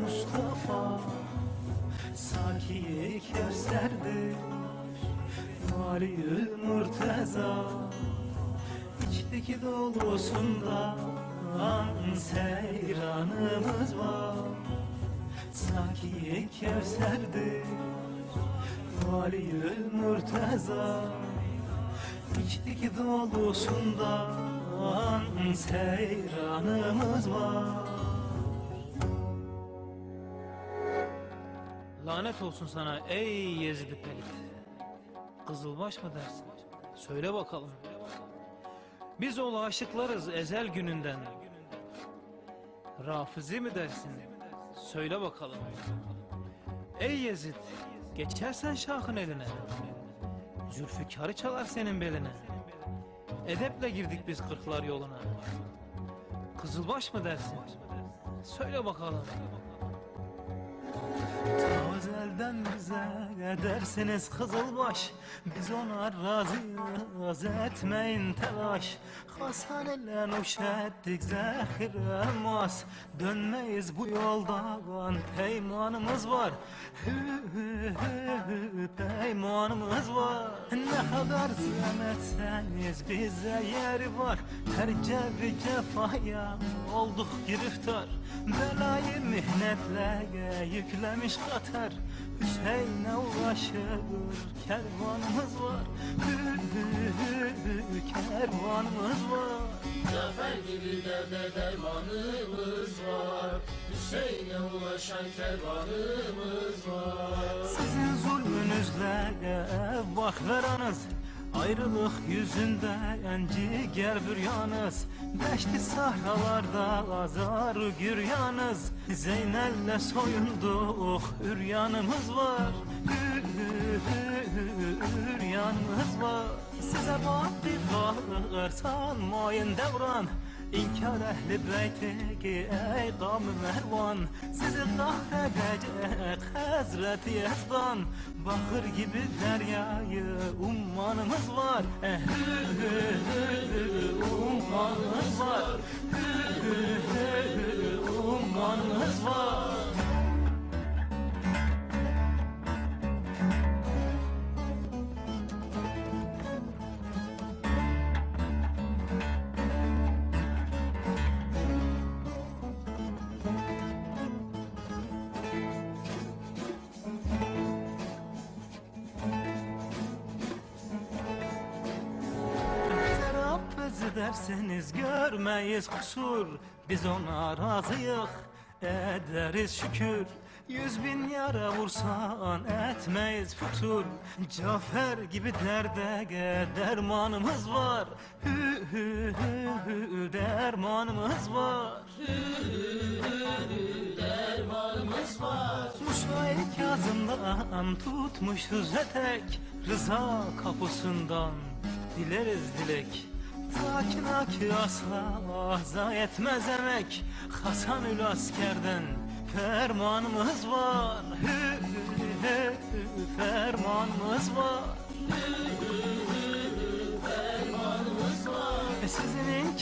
Mustafa Saki Kevser'dir Valiül Murteza İçteki dolusunda an seyranımız var. Saki Kevser'dir Valiül Murteza İçteki dolusunda an seyranımız var Lanet olsun sana ey Yezid-i Pelit. Kızılbaş mı dersin? Söyle bakalım. Biz ol aşıklarız ezel gününden. Rafizi mi dersin? Söyle bakalım. Ey Yezid, geçersen şahın eline. Zülfikarı çalar senin beline. Edeple girdik biz kırklar yoluna. Kızılbaş mı dersin? Söyle bakalım. Özelden bize edersiniz kızılbaş. Biz ona razıyız etmeyin telaş. Hasan ile nuş ettik zehir elmas. Dönmeyiz bu yoldan peymanımız var. Hü Peymanımız var. Ne kadar zem etseniz bize yeri var. Her cebri cefaya olduk giriftar. Belayı mihnetle yüklemiş katar Hüseyin'e ulaşır kervanımız var. Kervanımız var. Zafer gibi derde dermanımız var. Hüseyin'e ulaşan kervanımız var. Sizin zulmünüzle bak veranız Ayrılık yüzünden ciger büryanız Beşli sahralarda azar güryanız Zeynel'le soyunduk üryanımız var. Hü hü, Üryanımız var. Size bak bir bağır sanmayın devran İnkar ehli beyti ey gam mervan Sizi kahredecek Hazreti Yezdan Bakır gibi deryayı ummanımız var. Eh, Ummanımız var Terappez derseniz görmeyiz kusur. Biz ona razıyık ederiz şükür. Yüz bin yara vursan etmeyiz futur. Cafer gibi derde dermanımız var. Hü hü hü hü dermanımız var. Dermanımız var. Muşayet Kazım'dan tutmuşuz etek. Rıza kapısından dileriz dilek Takina ki asla zayi etmez emek Hasanül askerden fermanımız var Fermanımız var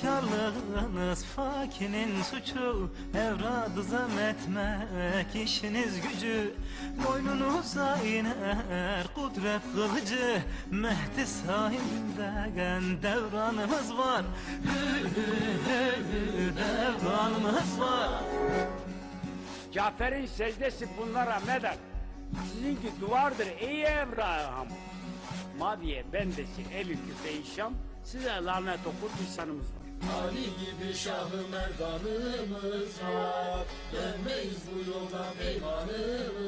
Sizin inkarlığınız fakinin suçu Evradı etmek işiniz gücü Boynunuza iner kudret kılıcı Mehdi sahibinden devranımız var Hü, Devranımız var Cafer'in secdesi bunlara medar. Sizinki duvardır ey Ebrahim. Maviye bendesi elükü değişam. Size lanet okur lisanımız var. Ali gibi şahı merdanımız var. Dönmeyiz bu yoldan peymanımız